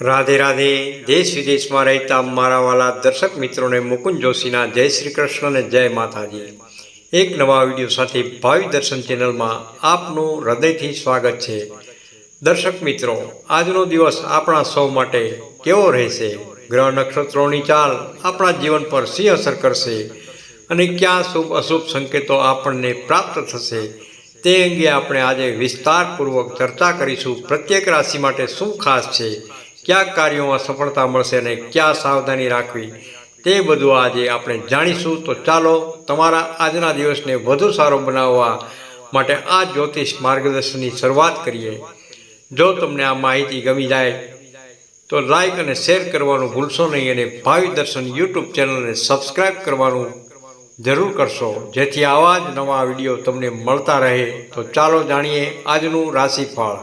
રાધે રાધે, દેશ વિદેશમાં રહેતા મારા વાલા દર્શક મિત્રોને મુકુંદ જોશીના જય શ્રી કૃષ્ણ અને જય માતાજી. એક નવા વીડિયો સાથે ભાવિ દર્શન ચેનલમાં આપનું હૃદયથી સ્વાગત છે. દર્શક મિત્રો, આજનો દિવસ આપણા સૌ માટે કેવો રહેશે? ગ્રહ નક્ષત્રોની ચાલ આપણા જીવન પર શી અસર કરશે? અને ક્યાં શુભ અશુભ સંકેતો આપણને પ્રાપ્ત થશે? તે અંગે આપણે આજે વિસ્તારપૂર્વક ચર્ચા કરીશું. પ્રત્યેક રાશિ માટે શું ખાસ છે? કયા કાર્યોમાં સફળતા મળશે અને ક્યાં સાવધાની રાખવી, તે બધું આજે આપણે જાણીશું. તો ચાલો તમારા આજના દિવસને વધુ સારો બનાવવા માટે આ જ્યોતિષ માર્ગદર્શનની શરૂઆત કરીએ. જો તમને આ માહિતી ગમી જાય, તો લાઈક અને શેર કરવાનું ભૂલશો નહીં અને ભાવિ દર્શન યુટ્યુબ ચેનલને સબસ્ક્રાઈબ કરવાનું જરૂર કરશો. જેથી આવા જ નવા વીડિયો તમને મળતા રહે. તો ચાલો જાણીએ આજનું રાશિફળ.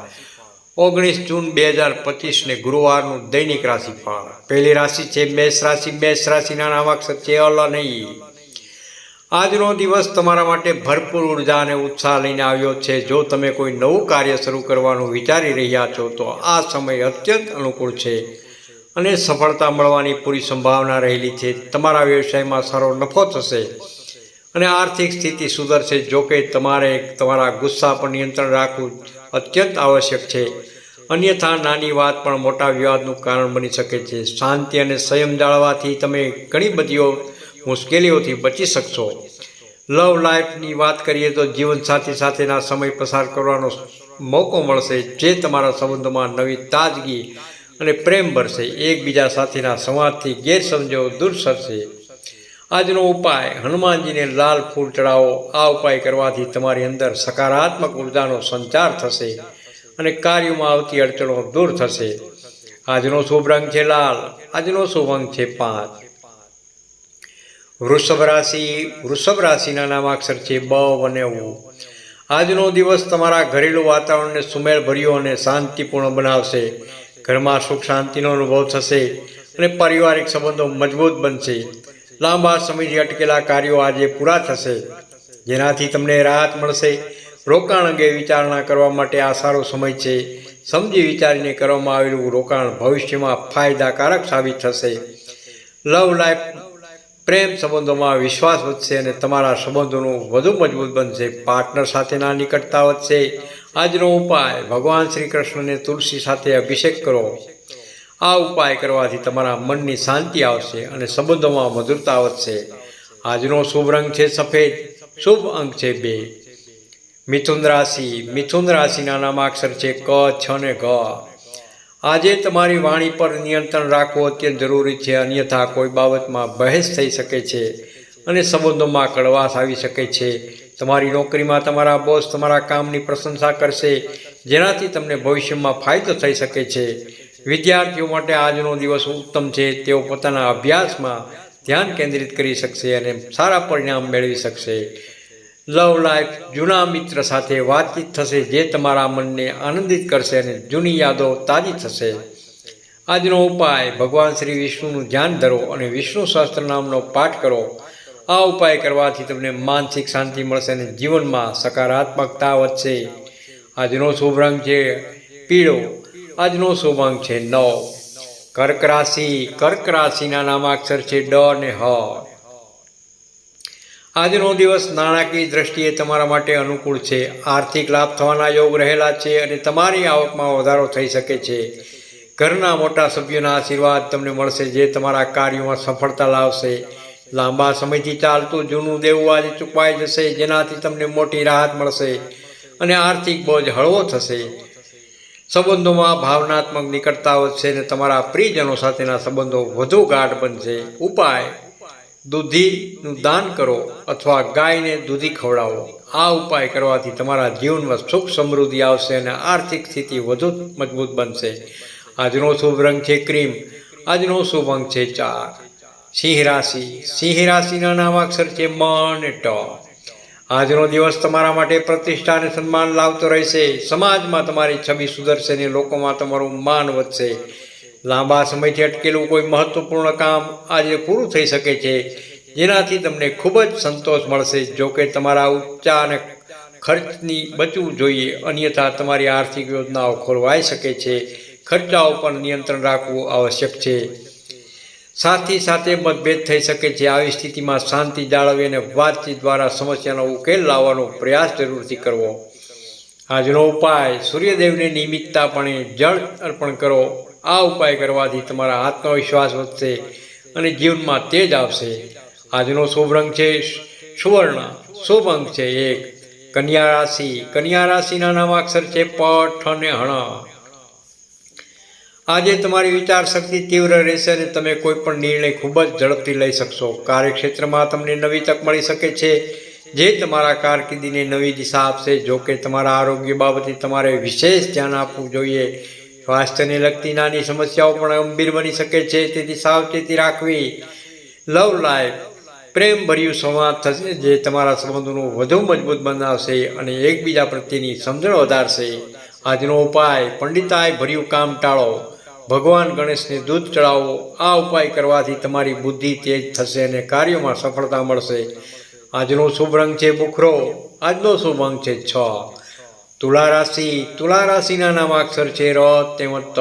ઓગણીસ જૂન બે હજાર પચીસને ગુરુવારનું દૈનિક રાશિફળ. પહેલી રાશિ છે મેષ રાશિ. મેષ રાશિના નામાક્ષર છે અલ નહીં. આજનો દિવસ તમારા માટે ભરપૂર ઊર્જા અને ઉત્સાહ લઈને આવ્યો છે. જો તમે કોઈ નવું કાર્ય શરૂ કરવાનું વિચારી રહ્યા છો, તો આ સમય અત્યંત અનુકૂળ છે અને સફળતા મળવાની પૂરી સંભાવના રહેલી છે. તમારા વ્યવસાયમાં સારો નફો થશે અને આર્થિક સ્થિતિ સુધરશે. જોકે તમારે તમારા ગુસ્સા પર નિયંત્રણ રાખવું અત્યંત આવશ્યક છે. અન્યથા નાની વાત પણ મોટા વિવાદનું કારણ બની શકે છે. શાંતિ અને સંયમ જાળવાથી તમે ઘણી બધીઓ મુશ્કેલીઓથી બચી શકશો. લવ લાઈફની વાત કરીએ તો જીવનસાથી સાથેના સમય પસાર કરવાનો મોકો મળશે, જે તમારા સંબંધોમાં નવી તાજગી અને પ્રેમ ભરશે. એકબીજા સાથેના સંવાદથી ગેરસમજો દૂર સરશે. આજનો ઉપાય, હનુમાનજીને લાલ ફૂલ ચડાવો. આ ઉપાય કરવાથી તમારી અંદર સકારાત્મક ઉર્જાનો સંચાર થશે અને કાર્યમાં આવતી અડચણો દૂર થશે. આજનો શુભ રંગ છે લાલ, આજનો શુભ અંક છે પાંચ. વૃષભ રાશિ, વૃષભ રાશિના નામાક્ષર છે બ અને ઉ. આજનો દિવસ તમારા ઘરેલું વાતાવરણને સુમેળભર્યું અને શાંતિપૂર્ણ બનાવશે. ઘરમાં સુખ શાંતિનો અનુભવ થશે અને પારિવારિક સંબંધો મજબૂત બનશે. લાંબા સમયથી અટકેલા કાર્યો આજે પૂરા થશે. જેનાથી તમને રાહત મળશે. રોકાણ અંગે વિચારણા કરવા માટે આ સારો સમય છે. સમજી વિચારીને કરવામાં આવેલું રોકાણ ભવિષ્યમાં ફાયદાકારક સાબિત થશે. લવ લાઈફ, પ્રેમ સંબંધોમાં વિશ્વાસ વધશે અને તમારા સંબંધોનું વધુ મજબૂત બનશે. પાર્ટનર સાથેના નિકટતા વધશે. આજનો ઉપાય, ભગવાન શ્રી કૃષ્ણને તુલસી સાથે અભિષેક કરો. આ ઉપાય કરવાથી તમારા મનની શાંતિ આવશે અને સંબંધોમાં મધુરતા વધશે. આજનો શુભ રંગ છે સફેદ, શુભ અંક છે બે. મિથુન રાશિ, મિથુન રાશિના નામાક્ષર છે ક, છ ને ઘ. આજે તમારી વાણી પર નિયંત્રણ રાખવું અત્યંત જરૂરી છે, અન્યથા કોઈ બાબતમાં બહેસ થઈ શકે છે અને સંબંધોમાં કડવાશ આવી શકે છે. તમારી નોકરીમાં તમારા બોસ તમારા કામની પ્રશંસા કરશે, જેનાથી તમને ભવિષ્યમાં ફાયદો થઈ શકે છે. વિદ્યાર્થીઓ માટે આજનો દિવસ ઉત્તમ છે. તેઓ પોતાના અભ્યાસમાં ધ્યાન કેન્દ્રિત કરી શકશે અને સારા પરિણામ મેળવી શકશે. લવ લાઈફ જૂના મિત્ર સાથે વાતચીત થશે, જે તમારા મનને આનંદિત કરશે અને જૂની યાદો તાજી થશે. આજનો ઉપાય, ભગવાન શ્રી વિષ્ણુનું ધ્યાન ધરો અને વિષ્ણુ સહસ્ત્ર નામનો પાઠ કરો. આ ઉપાય કરવાથી તમને માનસિક શાંતિ મળશે અને જીવનમાં સકારાત્મકતા વધશે. આજનો શુભ રંગ છે, પીળો. આજનો શુભાંક છે નવ. કર્ક રાશિ કર્ક રાશિના નામાક્ષર છે ડ અને હ. આજનો દિવસ નાણાકીય દ્રષ્ટિએ તમારા માટે અનુકૂળ છે. આર્થિક લાભ થવાના યોગ રહેલા છે અને તમારી આવકમાં વધારો થઈ શકે છે. ઘરના મોટા સભ્યોના આશીર્વાદ તમને મળશે જે તમારા કાર્યોમાં સફળતા લાવશે. લાંબા સમયથી ચાલતું જૂનું દેવું આજે ચૂકવાઈ જશે, જેનાથી તમને મોટી રાહત મળશે અને આર્થિક બોજ હળવો થશે. સંબંધોમાં ભાવનાત્મક નિકટતા વધશે અને તમારા પ્રિયજનો સાથેના સંબંધો વધુ ગાઢ બનશે. ઉપાય, દૂધીનું દાન કરો અથવા ગાયને દૂધી ખવડાવો. આ ઉપાય કરવાથી તમારા જીવનમાં સુખ સમૃદ્ધિ આવશે અને આર્થિક સ્થિતિ વધુ મજબૂત બનશે. આજનો શુભ રંગ છે ક્રીમ, આજનો શુભ અંક છે ચાર. સિંહ રાશિ, સિંહ રાશિના નામાક્ષર છે મન ટ આજનો દિવસ તમારા માટે પ્રતિષ્ઠા અને સન્માન લાવતો રહેશે. સમાજમાં તમારી છબી સુધરશે અને લોકોમાં તમારું માન વધશે. લાંબા સમયથી અટકેલું કોઈ મહત્વપૂર્ણ કામ આજે પૂરું થઈ શકે છે. જેનાથી તમને ખૂબ જ સંતોષ મળશે. જો કે તમારા ઉચ્ચા અને ખર્ચની બચવું જોઈએ. અન્યથા તમારી આર્થિક યોજનાઓ ખોરવાઈ શકે છે. ખર્ચાઓ પર નિયંત્રણ રાખવું આવશ્યક છે. સાથી સાથે મતભેદ થઈ શકે છે. આવી સ્થિતિમાં શાંતિ જાળવી અને વાતચીત દ્વારા સમસ્યાનો ઉકેલ લાવવાનો પ્રયાસ જરૂરથી કરવો. આજનો ઉપાય, સૂર્યદેવને નિયમિતતાપણે જળ અર્પણ કરો. આ ઉપાય કરવાથી તમારા આત્મવિશ્વાસ વધશે અને જીવનમાં તેજ આવશે. આજનો શુભ રંગ છે સુવર્ણ. શુભ અંક છે એક. કન્યા રાશિ. કન્યા રાશિના નામાક્ષર છે પઠ અને હણ આજે તમારી વિચાર શક્તિ તીવ્ર રહેશે અને તમે કોઈ પણ નિર્ણય ખૂબ જ ઝડપથી લઈ શકશો. કાર્યક્ષેત્રમાં તમને નવી તક મળી શકે છે. જે તમારા કારકિર્દીને નવી દિશા આપશે, જો કે તમારા આરોગ્ય બાબતે તમારે વિશેષ ધ્યાન આપવું જોઈએ. સ્વાસ્થ્યને લગતી નાની સમસ્યાઓ પણ ગંભીર બની શકે છે. તેથી સાવચેતી રાખવી. લવ લાઈફ, પ્રેમભર્યું સંવાદ થશે, જે તમારા સંબંધોનું વધુ મજબૂત બનાવશે અને એકબીજા પ્રત્યેની સમજણ વધારશે. આજનો ઉપાય, પંડિતાય ભર્યું કામ ટાળો. ભગવાન ગણેશને દૂધ ચડાવો, આ ઉપાય કરવાથી તમારી બુદ્ધિ તેજ થશે અને કાર્યોમાં સફળતા મળશે. આજનો શુભ રંગ છે બુખરો, આજનો શુભ અંક છે છ. તુલા રાશિ, તુલા રાશિના નામાક્ષર છે ર તેમજ ત.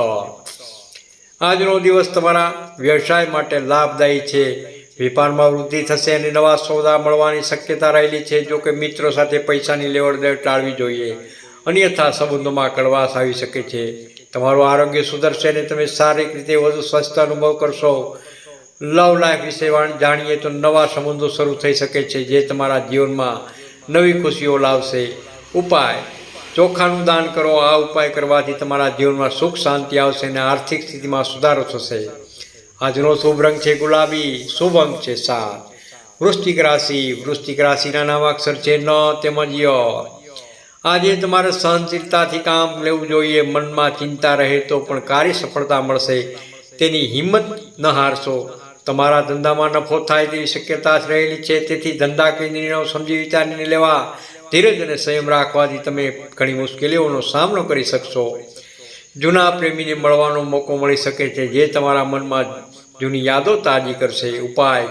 આજનો દિવસ તમારા વ્યવસાય માટે લાભદાયી છે. વેપારમાં વૃદ્ધિ થશે અને નવા સોદા મળવાની શક્યતા રહેલી છે જો કે મિત્રો સાથે પૈસાની લેવડ દેવડ ટાળવી જોઈએ. અન્યથા સંબંધોમાં કડવાશ આવી શકે છે. તમારું આરોગ્ય સુધરશે અને તમે શારીરિક રીતે વધુ સ્વસ્થ અનુભવ કરશો. લવ લાઈફ વિશે જાણીએ તો નવા સંબંધો શરૂ થઈ શકે છે જે તમારા જીવનમાં નવી ખુશીઓ લાવશે. ઉપાય. ચોખાનું દાન કરો. આ ઉપાય કરવાથી તમારા જીવનમાં સુખ શાંતિ આવશે અને આર્થિક સ્થિતિમાં સુધારો થશે. આજનો શુભ રંગ છે ગુલાબી. શુભ અંક છે સાત. વૃષ્ટિક રાશિ. વૃષ્ટિક રાશિના નામાક્ષર છે ન તેમજ ય. આજે તમારે સહનશીલતાથી કામ લેવું જોઈએ, મનમાં ચિંતા રહે તો પણ કાર્ય સફળતા મળશે. તેની હિંમત ન હારશો. તમારા ધંધામાં નફો થાય તેવી શક્યતા રહેલી છે. તેથી ધંધા કે નિર્ણયો સમજી વિચારીને લેવા, ધીરજ અને સંયમ રાખવાથી તમે ઘણી મુશ્કેલીઓનો સામનો કરી શકશો. જૂના પ્રેમીને મળવાનો મોકો મળી શકે છે. જે તમારા મનમાં જૂની યાદો તાજી કરશે. ઉપાય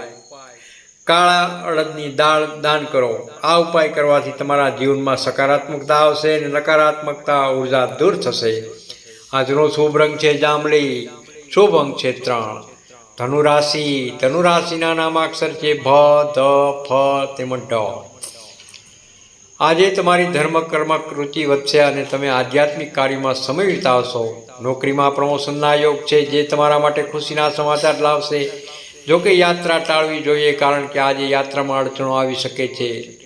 કાળા અડદની દાળ દાન કરો. આ ઉપાય કરવાથી તમારા જીવનમાં સકારાત્મકતા આવશે અને નકારાત્મકતા ઊર્જા દૂર થશે. આજનો શુભ રંગ છે જાંબલી. શુભ અંક છે ત્રણ. ધનુરાશિ. ધનુરાશિના ધનુ રાશિના નામાક્ષર છે ભ, ધ, ફ, તેમજ ઢ આજે તમારી ધર્મ કર્મક રુચિ વધશે અને તમે આધ્યાત્મિક કાર્યમાં સમય વિતાવશો નોકરીમાં પ્રમોશનના યોગ છે જે તમારા માટે ખુશીના સમાચાર લાવશે. જો કે યાત્રા ટાળવી જોઈએ કારણ કે આજે યાત્રામાં અડચણો આવી શકે છે.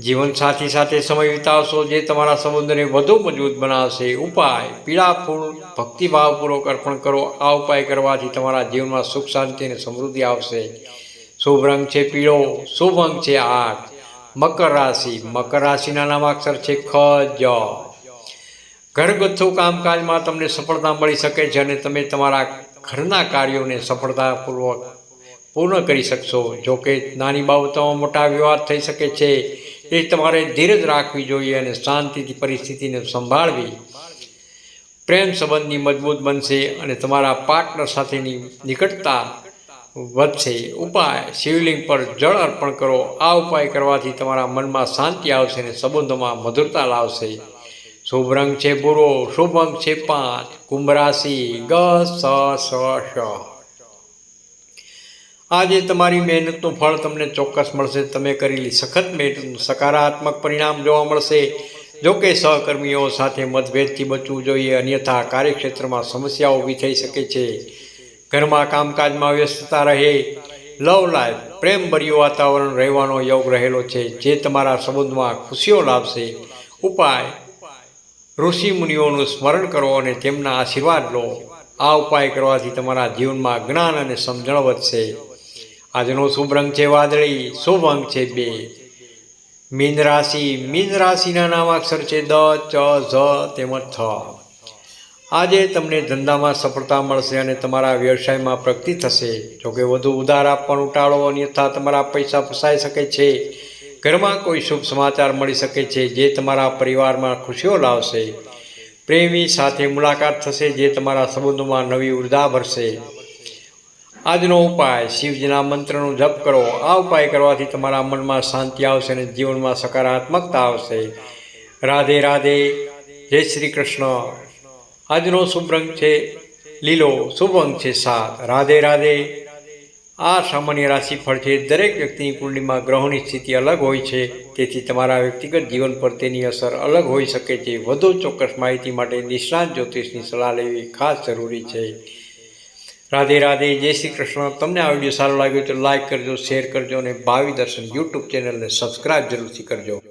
જીવન સાથી સાથે સમય વિતાવશો જે તમારા સંબંધને વધુ મજબૂત બનાવશે. ઉપાય, પીળા ફૂલ, ભક્તિભાવપૂર્વક અર્પણ કરો. આ ઉપાય કરવાથી તમારા જીવનમાં સુખ, શાંતિ અને સમૃદ્ધિ આવશે. શુભ રંગ છે પીળો, શુભ અંક છે આઠ. મકર રાશિ, મકર રાશિના નામાક્ષર છે ખ, જ. ઘરગથ્થુ કામકાજમાં તમને સફળતા મળી શકે છે અને તમે તમારા ઘરના કાર્યોને સફળતાપૂર્વક પૂર્ણ કરી શકશો. જો કે નાની બાબતોમાં મોટા વિવાદ થઈ શકે છે એ તમારે ધીરજ રાખવી જોઈએ અને શાંતિથી પરિસ્થિતિને સંભાળવી પ્રેમ સંબંધની મજબૂત બનશે અને તમારા પાર્ટનર સાથેની નિકટતા વધશે. ઉપાય, શિવલિંગ પર જળ અર્પણ કરો. આ ઉપાય કરવાથી તમારા મનમાં શાંતિ આવશે અને સંબંધોમાં મધુરતા લાવશે. શુભ રંગ છે ભૂરો શુભ અંક છે પાંચ કુંભ રાશિ ગ, સ સ શ આજે તમારી મહેનતનું ફળ તમને ચોક્કસ મળશે. તમે કરેલી સખત મહેનતનું સકારાત્મક પરિણામ જોવા મળશે. જો કે સહકર્મીઓ સાથે મતભેદથી બચવું જોઈએ. અન્યથા કાર્યક્ષેત્રમાં સમસ્યાઓ ઊભી થઈ શકે છે. ઘરમાં કામકાજમાં વ્યસ્તતા રહે. લવ લાઈફ પ્રેમભર્યું વાતાવરણ રહેવાનો યોગ રહેલો છે. જે તમારા સંબંધમાં ખુશીઓ લાવશે. ઉપાય ઋષિ મુનિઓનું સ્મરણ કરો અને તેમના આશીર્વાદ લો આ ઉપાય કરવાથી તમારા જીવનમાં જ્ઞાન અને સમજણ વધશે. આજનો શુભ રંગ છે વાદળી, શુભ અંક છે બે. મીન રાશિ, મીન રાશિના નામાક્ષર છે દ, ચ, ઝ, તેમજ થ. આજે તમને ધંધામાં સફળતા મળશે અને તમારા વ્યવસાયમાં પ્રગતિ થશે. જોકે વધુ ઉધાર આપવાનું ટાળો અન્યથા તમારા પૈસા ફસાઈ શકે છે. ઘરમાં કોઈ શુભ સમાચાર મળી શકે છે જે તમારા પરિવારમાં ખુશીઓ લાવશે, પ્રેમી સાથે મુલાકાત થશે જે તમારા સંબંધોમાં નવી ઊર્જા ભરશે. આજનો ઉપાય, શિવજીના મંત્રનો જપ કરો. આ ઉપાય કરવાથી તમારા મનમાં શાંતિ આવશે અને જીવનમાં સકારાત્મકતા આવશે. રાધે રાધે, જય શ્રી કૃષ્ણ. આજનો શુભ રંગ છે લીલો, શુભ અંગ છે સાત. રાધે રાધે આ સામાન્ય રાશિફળ છે દરેક વ્યક્તિની કુંડલીમાં ગ્રહોની સ્થિતિ અલગ હોય છે. તેથી તમારા વ્યક્તિગત જીવન પર તેની અસર અલગ હોઈ શકે છે. વધુ ચોક્કસ માહિતી માટે નિષ્ણાત જ્યોતિષની સલાહ લેવી ખાસ જરૂરી છે. રાધે રાધે, જય શ્રી કૃષ્ણ. તમને આ વીડિયો સારો લાગ્યો તો લાઈક કરજો, શેર કરજો અને ભાવિ દર્શન યુટ્યુબ ચેનલને સબસ્ક્રાઈબ જરૂરથી કરજો.